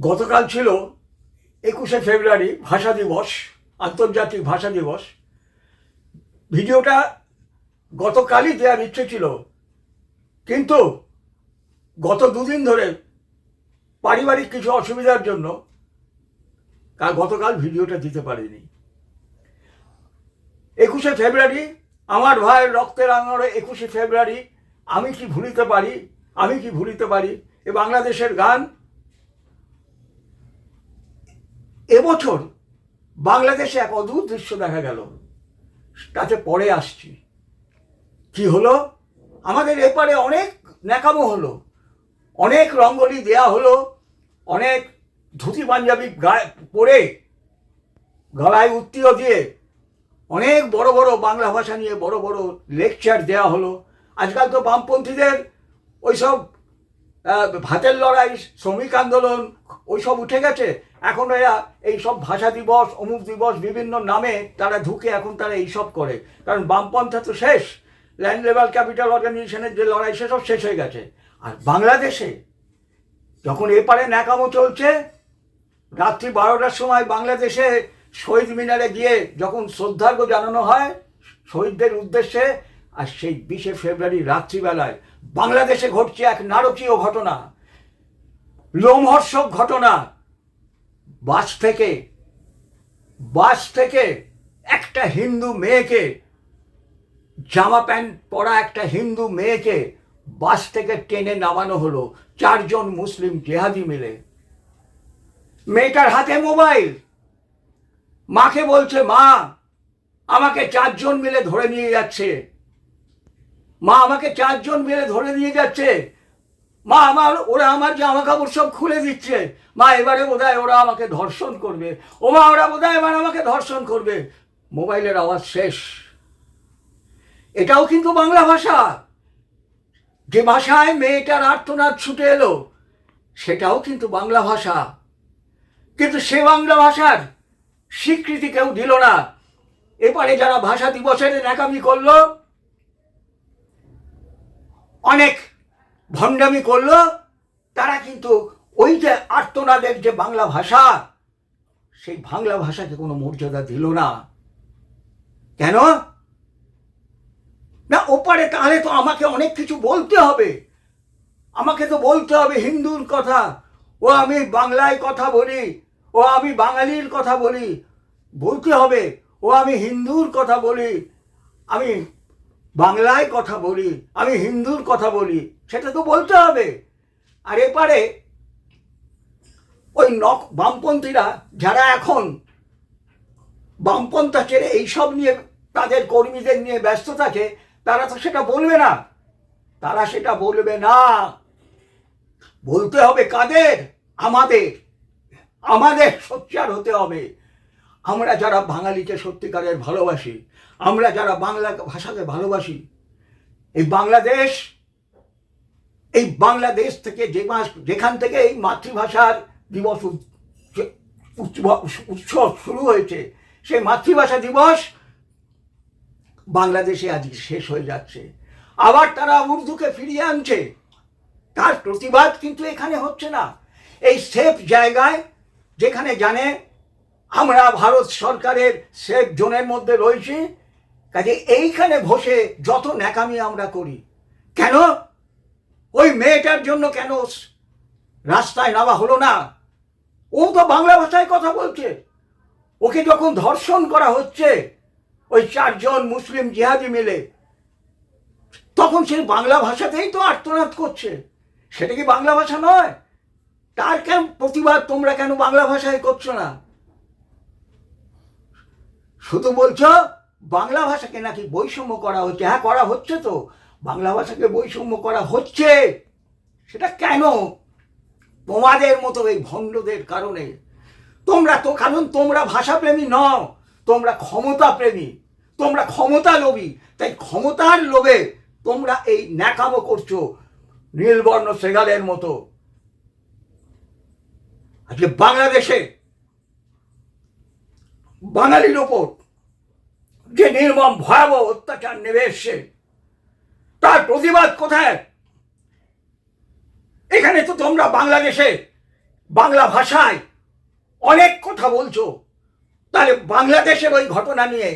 গতকাল ছিল একুশে ফেব্রুয়ারি ভাষা দিবস, আন্তর্জাতিক ভাষা দিবস। ভিডিওটা গতকালই দেওয়ার ইচ্ছে ছিল। কিন্তু গত দুদিন ধরে পারিবারিক কিছু অসুবিধার জন্য কা- গতকাল ভিডিওটা দিতে পারিনি। একুশে ফেব্রুয়ারি আমার ভাইয়ের রক্তের আঙড়ে একুশে ফেব্রুয়ারি আমি কি ভুলিতে পারি, আমি কি ভুলিতে পারি, এ বাংলাদেশের গান এবছর বাংলাদেশে এক অদ্ভুত দৃশ্য দেখা গেল। তাতে পরে আসছি। কি হলো? আমাদের এপারে অনেক ন্যাকামো হলো। অনেক রঙ্গলি দেয়া হলো। অনেক ধুতি পাঞ্জাবি গায়ে পরে গলায় উত্তীয় দিয়ে অনেক বড় বড় বাংলা ভাষা নিয়ে বড় বড় লেকচার দেওয়া হলো। আজকাল তো বামপন্থীদের ওইসব ভাতের লড়াই, শ্রমিক আন্দোলন ওইসব উঠে গেছে। এখন এরা এই সব ভাষা দিবস, অমুক দিবস বিভিন্ন নামে তারা ঢুকে এখন তারা এইসব করে। কারণ বামপন্থা তো শেষ। ল্যান্ড লেভেল ক্যাপিটাল অর্গানাইজেশনের যে লড়াই, সেসব শেষ হয়ে গেছে। আর বাংলাদেশে যখন এপারে ন্যাকামো চলছে, রাত্রি বারোটার সময় বাংলাদেশে শহীদ মিনারে গিয়ে যখন শ্রদ্ধার্ঘ জানানো হয়, শহীদদের উদ্দেশ্যে, আর সেই বিশে ফেব্রুয়ারি রাত্রিবেলায় বাংলাদেশে ঘটছে এক নারকীয় ঘটনা। লোমহর্ষক ঘটনা। বাস থেকে বাস থেকে একটা হিন্দু মেয়েকে, জামা প্যান্ট পরা একটা হিন্দু মেয়েকে বাস থেকে টেনে নামানো হলো চারজন মুসলিম জেহাদি মিলে। মেয়েটার হাতে মোবাইল। মাকে বলছে, মা, আমাকে চারজন মিলে ধরে নিয়ে যাচ্ছে। মা, আমাকে চারজন মিলে ধরে নিয়ে যাচ্ছে। মা, আমার, ওরা আমার জামা কাপড় সব খুলে দিচ্ছে। মা, এবারে বোধহয় ওরা আমাকে ধর্ষণ করবে। ও মা, ওরা বোধহয় এবার আমাকে ধর্ষণ করবে। মোবাইলের আওয়াজ শেষ। এটাও কিন্তু বাংলা ভাষা। যে ভাষায় মেয়েটার আর্তনাদ ছুটে এলো, সেটাও কিন্তু বাংলা ভাষা। কিন্তু সে বাংলা ভাষার স্বীকৃতি কেউ দিল না। এপারে যারা ভাষা দিবসের ন্যাকামি করল, অনেক ভণ্ডামি করল, তারা কিন্তু ওই যে আর্তনাদের যে বাংলা ভাষা, সেই বাংলা ভাষাকে কোনো মর্যাদা দিল না। কেন? না, ওপারে তাহলে তো আমাকে অনেক কিছু বলতে হবে। আমাকে তো বলতে হবে হিন্দুর কথা। ও আমি বাংলায় কথা বলি, ও আমি বাঙালির কথা বলি। বলতে হবে, ও আমি হিন্দুর কথা বলি। আমি বাংলায় কথা বলি, আমি হিন্দুর কথা বলি। সেটা তো বলতে হবে। আর এপারে ওই নক বামপন্থীরা যারা এখন বামপন্থা ছেড়ে এইসব নিয়ে তাদের কর্মীদের নিয়ে ব্যস্ত থাকে, তারা তো সেটা বলবে না। তারা সেটা বলবে না। বলতে হবে কাদের? আমাদের। আমাদের সোচ্চার হতে হবে। আমরা যারা বাঙালিকে সত্যিকারের ভালোবাসি, আমরা যারা বাংলা ভাষাকে ভালোবাসি, এই বাংলাদেশ এই বাংলাদেশ থেকে যে মাস, যেখান থেকে এই মাতৃভাষার দিবস উৎসব শুরু হয়েছে, সেই মাতৃভাষা দিবস বাংলাদেশে আজকে শেষ হয়ে যাচ্ছে। আবার তারা উর্দুকে ফিরিয়ে আনছে। তার প্রতিবাদ কিন্তু এখানে হচ্ছে না। এই সেফ জায়গায় যেখানে জানে আমরা ভারত সরকারের সেফ জোনের মধ্যে রয়েছি, কাজে এইখানে বসে যত ন্যাকামি আমরা করি। কেন? ওই মেয়েটার জন্য কেন রাস্তায় নামা হলো না? ও তো বাংলা ভাষায় কথা বলছে। ওকে যখন ধর্ষণ করা হচ্ছে, ওই চারজন মুসলিম জিহাদি মিলে, তখন সে বাংলা ভাষাতেই তো আর্তনাদ করছে। সেটা কি বাংলা ভাষা নয়? তার কেন প্রতিবাদ তোমরা কেন বাংলা ভাষায় করছ না? শুধু বলছো বাংলা ভাষাকে নাকি বৈষম্য করা হচ্ছে। হ্যাঁ করা হচ্ছে তো। বাংলা ভাষাকে বৈষম্য করা হচ্ছে, সেটা কেন? তোমাদের মতো এই ভণ্ডদের কারণে। তোমরা তো, কারণ তোমরা ভাষাপ্রেমী নও, তোমরা ক্ষমতা প্রেমী তোমরা ক্ষমতা লোভী তাই ক্ষমতার লোভে তোমরা এই ন্যাকামো করছ, নীলবর্ণ সেগালের মতো। আজকে বাংলাদেশে বাঙালির ওপর যে নির্মম ভয়াবহ অত্যাচার নেমে এসছে তার প্রতিবাদ কোথায়? এখানে তো তোমরা বাংলাদেশে বাংলা ভাষায় অনেক কথা বলছো। তাহলে বাংলাদেশের ওই ঘটনা নিয়ে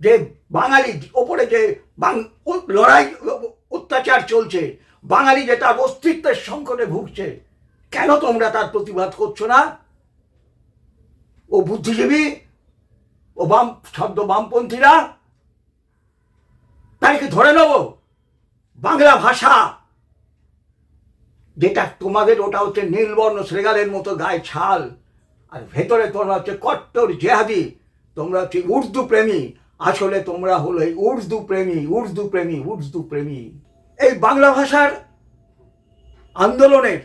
যে বাঙালি ওপরে যে লড়াই অত্যাচার চলছে, বাঙালি যে তার অস্তিত্বের সংকটে ভুগছে, কেন তোমরা তার প্রতিবাদ করছ না? ও বুদ্ধিজীবী, ও বাম শব্দ বামপন্থীরা তাই কি ধরে নেব? বাংলা ভাষা। যেটা তোমাদের ওটা হচ্ছে নীলবর্ণ শ্রেগালের মতো গায়ে ছাল, আর ভেতরে তোমরা হচ্ছে কট্টর জেহাদি, তোমরা হচ্ছে উর্দু প্রেমী, আসলে তোমরা হলো এই উর্দু প্রেমী উর্দু প্রেমী উর্দু প্রেমী। এই বাংলা ভাষার আন্দোলনের,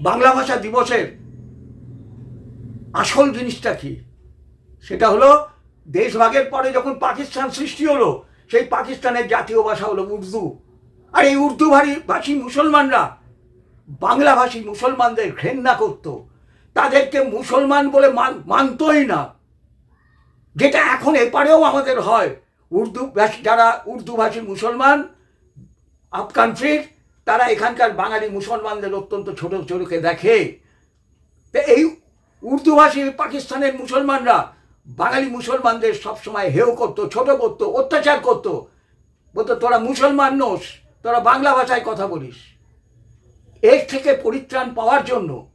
বাংলা ভাষা দিবসের আসল জিনিসটা কি? সেটা হলো দেশভাগের পরে যখন পাকিস্তান সৃষ্টি হলো সেই পাকিস্তানের জাতীয় ভাষা হলো উর্দু। আর এই উর্দু ভাষী মুসলমানরা বাংলাভাষী মুসলমানদের ঘেন্না করত। তাদেরকে মুসলমান বলে মান মানতই না। যেটা এখন এপারেও আমাদের হয়। উর্দু যারা উর্দু ভাষী মুসলমান আপ কান্ট্রির তারা এখানকার বাঙালি মুসলমানদের অত্যন্ত ছোট চোখে দেখে। এই উর্দুভাষী পাকিস্তানের মুসলমানরা বাঙালি মুসলমানদের সবসময় হেও করতো, ছোট করতো, অত্যাচার করতো। বলতো, তোরা মুসলমান নোস, তোরা বাংলা ভাষায় কথা বলিস। এর থেকে পরিত্রাণ পাওয়ার জন্য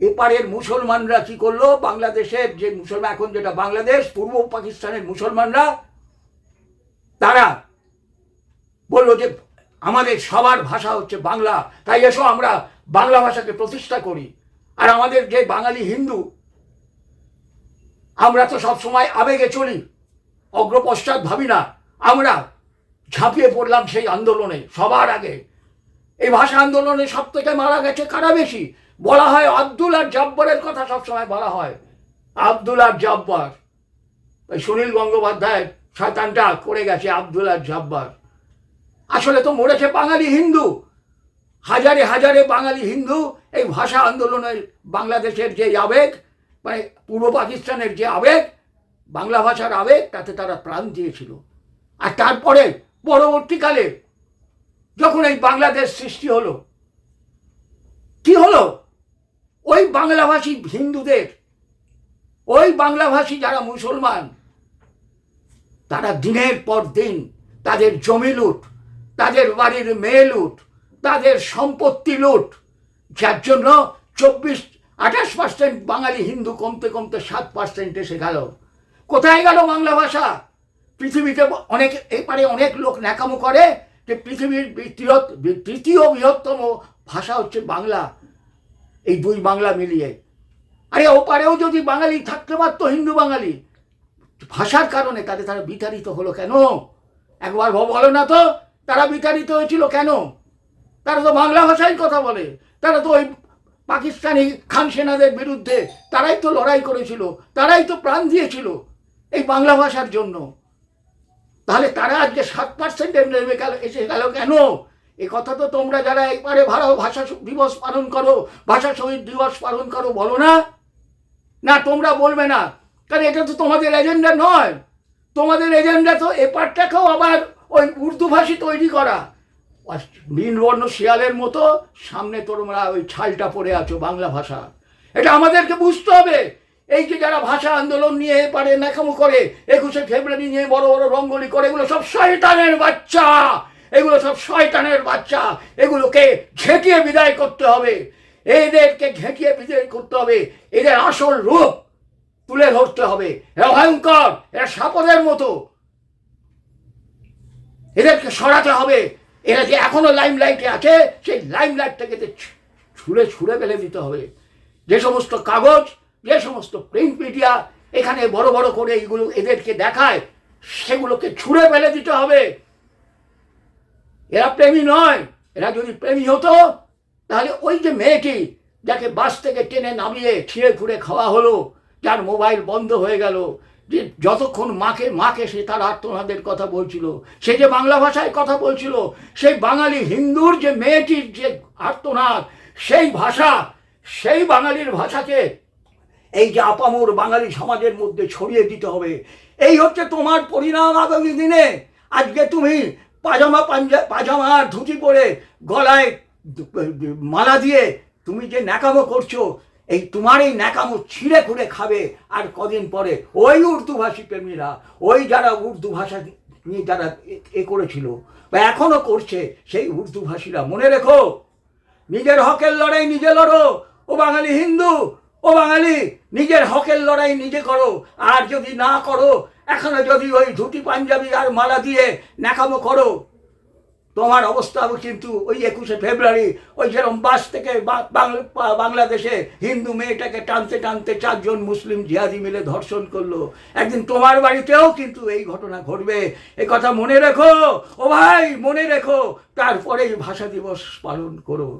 এপারের মুসলমানরা কি করল? বাংলাদেশের যে মুসলমান, এখন যেটা বাংলাদেশ, পূর্ব পাকিস্তানের মুসলমানরা, তারা বলল যে, আমাদের সবার ভাষা হচ্ছে বাংলা, তাই এসো আমরা বাংলা ভাষাকে প্রতিষ্ঠা করি। আর আমাদের যে বাঙালি হিন্দু আমরা তো সব সময় আবেগে চলি, অগ্রপশ্চাৎ ভাবি না। আমরা ঝাঁপিয়ে পড়লাম সেই আন্দোলনে সবার আগে। এই ভাষা আন্দোলনে সব থেকে মারা গেছে কারা বেশি? বলা হয় আব্দুল আর জব্বরের কথা সবসময় বলা হয়। আব্দুল আর জব্বর। সুনীল গঙ্গোপাধ্যায় শয়তানটা করে গেছে আব্দুল আর জব্বর। আসলে তো মরেছে বাঙালি হিন্দু। হাজারে হাজারে বাঙালি হিন্দু এই ভাষা আন্দোলনের বাংলাদেশের যে আবেগ মানে পূর্ব পাকিস্তানের যে আবেগ, বাংলা ভাষার আবেগ, তাতে তারা প্রাণ দিয়েছিল। আর তারপরে পরবর্তীকালে যখন এই বাংলাদেশ সৃষ্টি হলো, কি হলো? ওই বাংলাভাষী হিন্দুদের, ওই বাংলাভাষী যারা মুসলমান, তারা দিনের পর দিন তাদের জমি লুট, তাদের বাড়ির মেয়ে লুট, তাদের সম্পত্তি লুট, যার জন্য চব্বিশ আঠাশ পার্সেন্ট বাঙালি হিন্দু কমতে কমতে সাত পার্সেন্ট এসে গেল কোথায় গেল বাংলা ভাষা? পৃথিবীতে অনেক, এপারে অনেক লোক ন্যাকামো করে যে পৃথিবীর বৃহৎ, তৃতীয় বৃহত্তম ভাষা হচ্ছে বাংলা, এই দুই বাংলা মিলিয়ে। আরে ওপারেও যদি বাঙালি থাকতে পারতো, হিন্দু বাঙালি, ভাষার কারণে তাদের তারা বিতাড়িত হলো কেন? একবার বলো না তো, তারা বিতাড়িত হয়েছিল কেন? তারা তো বাংলা ভাষায় কথা বলে, তারা তো ওই পাকিস্তানি খান সেনাদের বিরুদ্ধে তারাই তো লড়াই করেছিল, তারাই তো প্রাণ দিয়েছিল এই বাংলা ভাষার জন্য। তাহলে তারা আজকে সাত পার্সেন্ট নেমে গেল, এসে গেল কেন? এ কথা তো তোমরা যারা একবারে ভালো ভাষা দিবস পালন করো, ভাষা শহীদ দিবস পালন করো বলো না? না, তোমরা বলবে না। কারণ এটা তো তোমাদের এজেন্ডা নয়। তোমাদের এজেন্ডা তো এপারটাকেও আবার ওই উর্দু ভাষী তৈরি করা। নীলবর্ণ শিয়ালের মতো সামনে তোমরা ওই ছালটা পড়ে আছো বাংলা ভাষা। এটা আমাদেরকে বুঝতে হবে। এই যে যারা ভাষা আন্দোলন নিয়ে পারে নাকামো করে, একুশে ফেব্রুয়ারি নিয়ে বড় বড় রঙ্গলি করে, এগুলো সব শয়তানের বাচ্চা। এগুলো সব শয়তানের বাচ্চা। এগুলোকে ঝেঁটিয়ে বিদায় করতে হবে। এদেরকে ঘেঁটিয়ে বিদায় করতে হবে। এদের আসল রূপ তুলে ধরতে হবে। এরা ভয়ঙ্কর, এরা সাপদের মতো। এদেরকে সরাতে হবে। এরা যে এখনও লাইম লাইটে আছে, সেই লাইম লাইট থেকে ছুঁড়ে ছুঁড়ে ফেলে দিতে হবে। যে সমস্ত কাগজ, যে সমস্ত প্রিন্ট মিডিয়া এখানে বড় বড় করে এগুলো এদেরকে দেখায়, সেগুলোকে ছুঁড়ে ফেলে দিতে হবে। এরা প্রেমী নয়, এরা যদি প্রেমী হতো, তাহলে ওই যে মেয়েটি যাকে বাস থেকে টেনে নামিয়ে ছিঁড়ে খুঁড়ে খাওয়া হলো, যার মোবাইল বন্ধ হয়ে গেল যে যতক্ষণ মাকে মাকে সে তার আত্মনাদের কথা বলছিল, সে যে বাংলা ভাষায় কথা বলছিল, সেই বাঙালি হিন্দুর যে মেয়েটির যে আত্মনাদ সেই ভাষা, সেই বাঙালির ভাষাকে এই যে আপামোর বাঙালি সমাজের মধ্যে ছড়িয়ে দিতে হবে। এই হচ্ছে তোমার পরিণাম আগামী দিনে। আজকে তুমি পাজামা পাঞ্জা, পাজামা ধুতি পরে গলায় মালা দিয়ে তুমি যে ন্যাকামো করছ এই তোমার এই ন্যাকামো ছিঁড়ে খুঁড়ে খাবে আর কদিন পরে ওই উর্দুভাষী প্রেমীরা, ওই যারা উর্দু ভাষা নিয়ে যারা এ- করেছিল বা এখনও করছে, সেই উর্দু ভাষীরা মনে রেখো, নিজের হকের লড়াই নিজে লড়ো, ও বাঙালি হিন্দু, ও বাঙালি, নিজের হকের লড়াই নিজে করো, আর যদি না করো, এখনও যদি ওই ধুতি পাঞ্জাবি আর মালা দিয়ে ন্যাকামো করো তোমার অবস্থা কিন্তু ওই একুশে ফেব্রুয়ারি, ওই যেরকম বাস থেকে বাংলাদেশে হিন্দু মেয়েটাকে টানতে টানতে চারজন মুসলিম জিহাদি মিলে ধর্ষণ করল। একদিন তোমার বাড়িতেও কিন্তু এই ঘটনা ঘটবে। এই কথা মনে রেখো, ও ভাই, মনে রেখো, তারপরেই ভাষা দিবস পালন করো।